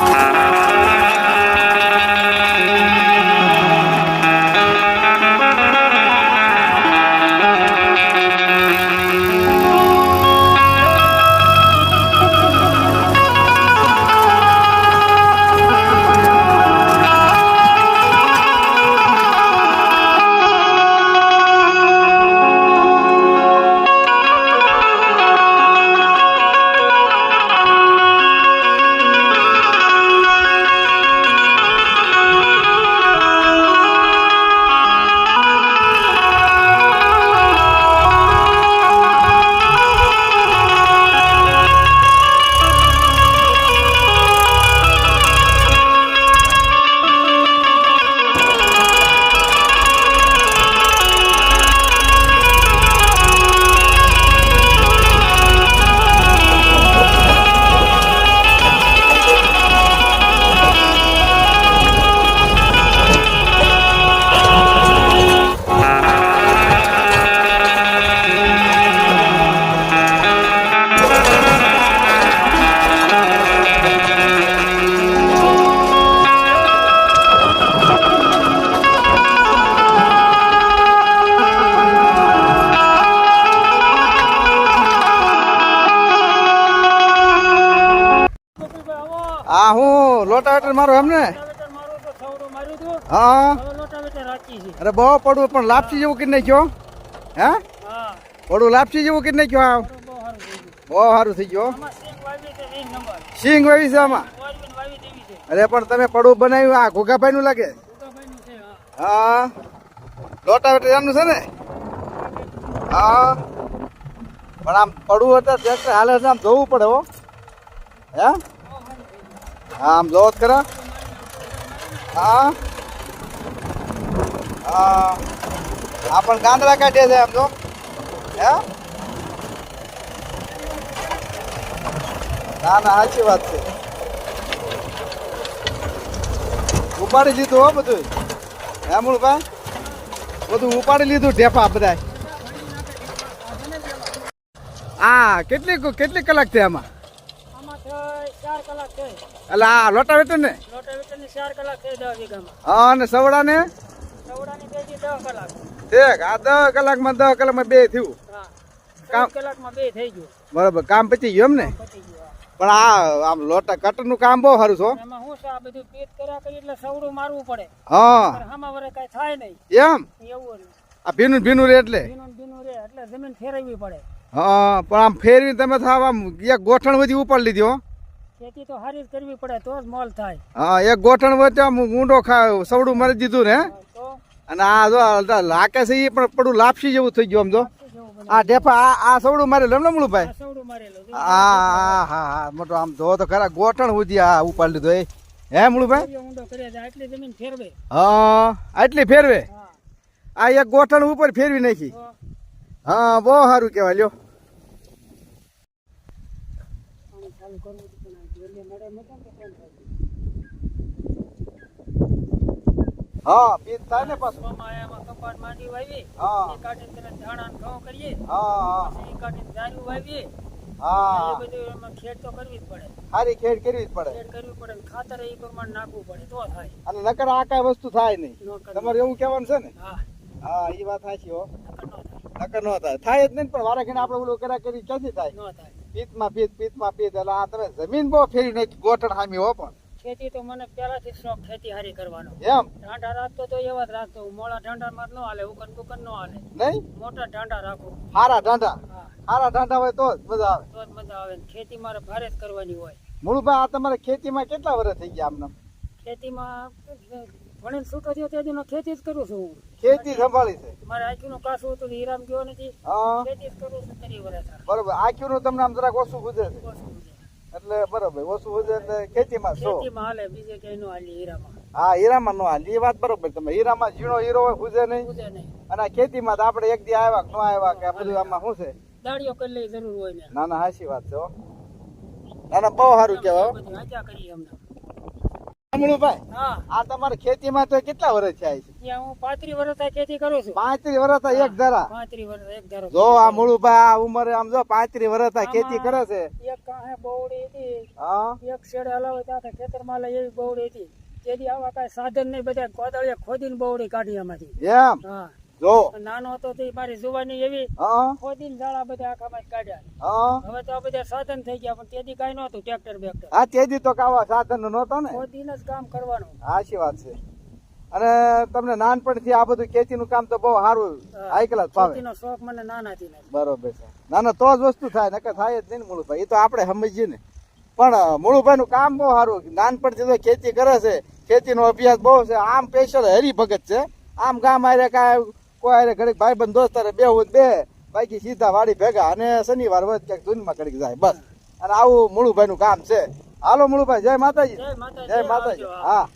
આ હું લોટાવેટર મારો એમ ને? હા. અરે બહુ પડવું પણ લાપસી જેવું કરી નાખ્યો હે. હા? પડવું લાપસી જેવું કરી નાખ્યો આ બહુ સારું થઈ ગયું. સિંગ વાવી છે આમાં? અરે પણ તમે પડવું બનાવ્યું આ ઘોઘાભાઈ નું લાગે હા. હા. લોટાવેટર એમનું છે ને? હા. પણ આમ પડવું હતા ટ્રેક્ટર હાલે છે આમ જોવું પડે હો હે. હા? આમ જોવો કરા હા. હા. આ પણ ગાંદડા કાઢે છે આમ જો. હે? ના ના, સાચી વાત છે. ઉપાડી લીધું હો બધું હે મૂળભાઈ બધું ઉપાડી લીધું ઢેફા બધા આ, કેટલી કેટલી કલાક થયા આમાં આમાં થઈ ચાર કલાક થઈ એટલે આ ને ચાર કલાક થઈ હા અને સવડા ને ઠીક આ દસ કલાકમાં દસ કલાકમાં બે થયું. કામ- કલાકમાં બે થઈ ગયું. બરાબર કામ પતી ગયું એમ ને હા. પણ આ આમ લોટા કટરનું કામ બહુ સારું છો એમાં શું છે આ બધું પેટ કર્યા કરી એટલે સવડું મારવું પડે. હા. આમાં વરે કાંઈ થાય નહીં. એમ? એવું આ ભીનું ભીનું રે એટલે? ભીનું ભીનું રે એટલે જમીન ફેરવવી પડે. હા પણ આમ ફેરવીને તમે થાવ આમ એક ગોઠણ બધી ઉપાડી લીધી હો. ખેતી તો હારી કરવી પડે તો જ મોલ થાય. હા એક ગોઠણ વચ્ચે આમ ઊંડો ખાવ સવડું મારી દીધું ને. અને આ જો લાકે છે એ પણ પડું લાપસી જેવું થઈ ગયું આમ જો. આ ઢેફા આ આ સવડું મારે લમને મૂળું ભાઈ મારેલું. હા હા હા હા મોટો આમ જો તો ખરા ગોઠણ સુધી આ ઉપાડી લીધો એ. હે મૂળું ભાઈ જમીન ફેરવે. હા આટલી ફેરવે? આ એક ગોઠણ ઉપર ફેરવી નાખી. હા બહુ સારું કહેવાય લ્યો પાણી ચાલુ કરવું હતું પણ ને હા પીત થાય ને પાછું. એમાં કપાટ માંડી વાવી હા. એ કાઢીને તરત ધાણા ને ઘઉં કરીએ. હા હા. પછી એ કાઢીને ધાર્યું વાવીએ. એ બધું એમાં ખેડ તો કરવી જ પડે. સારી ખેડ કરવી જ પડે. ખેડ કરવી પડે ખાતર એ પ્રમાણે નાખવું પડે તો થાય. અને નકર આ કાંઈ વસ્તુ થાય નહીં. તમારે એવું કહેવાનું છે ને? હા. હા એ વાત સાચી હો. નકર ન થાય. જ નહીં પણ વારે ઘડીએ આપણે ઓલું કર્યા કરી ક્યાંથી થાય? ન થાય. પીતમાં પીત પીતમાં પીત. એટલે આ તમે જમીન બહુ ફેરી નાખી ગોઠણ હામી હો પણ. ખેતી તો મને પહેલાથી શોખ ખેતી હારી કરવાનો. એમ? ઢાંઢા રાખતો તો એવા જ રાખતો. હું મોળા ઢાંઢામાં ન હાલે ઉકન બુકન ન હાલે. નહીં? મોટા ઢાંઢા રાખું. હારા ઢાંઢા? હારા ઢાંઢા હોય તો જ મજા આવે. તો જ મજા આવે. ખેતી મારે ભારે જ કરવાની હોય. મૂળભાઈ આ તમારે ખેતીમાં કેટલા વર્ષ થઈ ગયા આમને ખેતીમાં ભણીને છૂટો થયો તેથી ખેતી જ કરું છું. હું ખેતી સંભાળી છે. મારે આખીનું કાસું હતું હીરામ ગયો નથી. હા. ખેતી જ કરું છું તરી વર્ષ બરોબર. આખી નું તમને આમ જરાક ઓછું ગુજરે એટલે બરોબર ઓછું ગુજરે એટલે ખેતીમાં છો ખેતીમાં હાલે બીજે ક્યાંય નો હાલી હીરામાં. હા હીરામાં નો હાલી એ વાત બરોબર. તમે હીરામાં ઝીણો હીરો હોય ગુજે નહીં. ગુજે નહીં. અને ખેતીમાં તો આપણે એક દી આવ્યા કે ન આવ્યા કે બધું આમાં શું છે? દાડીઓ કરી લઈ જરૂર હોય ને. ના ના સાચી વાત છે ના ના બહુ સારું કહેવાય હો. કરીએ અમને. અમળુભાઈ આ તમારે ખેતીમાં તો કેટલા વર્ષ થયા છે? હું પાંત્રીસ વર્ષ ખેતી કરું છું. પાંત્રીસ વર્ષ એક ધરા. પાંત્રીસ વર્ષ એક ધારો. જો આ મુળુભાઈ આ ઉંમરે આમ જો પાંત્રી વર્ષ ખેતી કરે છે. એક કાંહે બહુડી હતી હા. એક શેડ હલાવે ત્યાં ખેતરમાં એવી બહુડી હતી. તેથી આવા કાંઈ સાધન નહીં બધા કોદળીએ ખોદીને બહુડી કાઢી એમાંથી એમ? હા. જો. નાનો હતો તે મારી જુવાની એવી હા. ખોદીને ઝાડા બધા આખામાં કાઢ્યા. હા. હવે તો આ બધા સાધન થઈ ગયા પણ તેથી કાંઈ નહોતું ટ્રેક્ટર બેક્ટર. આ તેજી તો કાવા સાધન નહોતો ને. ખોદીને જ કામ કરવાનું. વાત છે. અને તમને નાનપણથી આ બધું ખેતીનું કામ તો બહુ સારું આઈકલા ફાવે ખેતીનો શોખ મને નાનાથી નથી. બરોબર છે. ના ના તો જ વસ્તુ થાય નકર થાય જ નહીં મુળુભાઈ. એ તો આપણે સમજીએ ને. પણ મુળુભાઈ નું કામ બહુ સારું. નાનપણથી તો ખેતી કરે છે. ખેતીનો અભ્યાસ બહુ છે. આમ સ્પેશિયલ હરિભગત છે. આમ ગામ આરે કાંઈ કોઈ ઘડીક ઘડીક ભાઈબંધ દોસ્તારે બે હું બે બાકી સીધા વાડી ભેગા. અને શનિવાર વધ ક્યાંક ધૂનમાં ઘડીક જાય બસ. અને આવું મુળુભાઈ નું કામ છે. હાલો મુળુભાઈ જય માતાજી. જય માતાજી. જય માતાજી. હા.